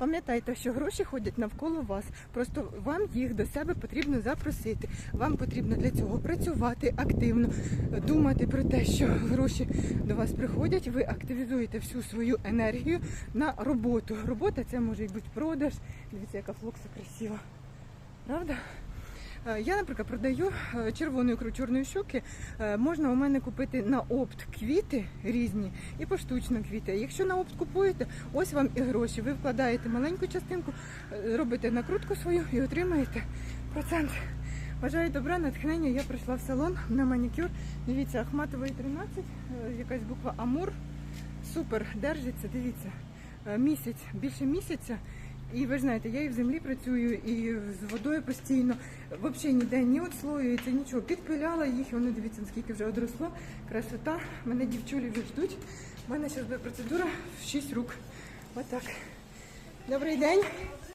Пам'ятайте, що гроші ходять навколо вас. Просто вам їх до себе потрібно запросити. Вам потрібно для цього працювати активно, думати про те, що гроші до вас приходять. Ви активізуєте всю свою енергію на роботу. Робота це може бути продаж. Дивіться, яка флокса красива. Правда? Е, Я, наприклад, продаю е, червону ікру чорної щуки. Е, Можна у мене купити на опт квіти різні і поштучно квіти. Якщо на опт купуєте, ось вам і гроші. Ви вкладаєте маленьку частинку, робите накрутку свою і отримаєте процент. Бажаю добра, натхнення. Я прийшла в салон на манікюр. Дивіться, Ахматової 13, е, якась буква Амур. Супер, держиться, дивіться. Місяць, більше місяця. І ви знаєте, я і в землі працюю, і з водою постійно. Взагалі ніде не відслоюється, нічого. Підпиляла їх, і воно дивіться, наскільки вже одросло. Красота. Мене дівчулі вже ждуть. У мене зараз буде процедура в 6 рук. Отак. Добрий день.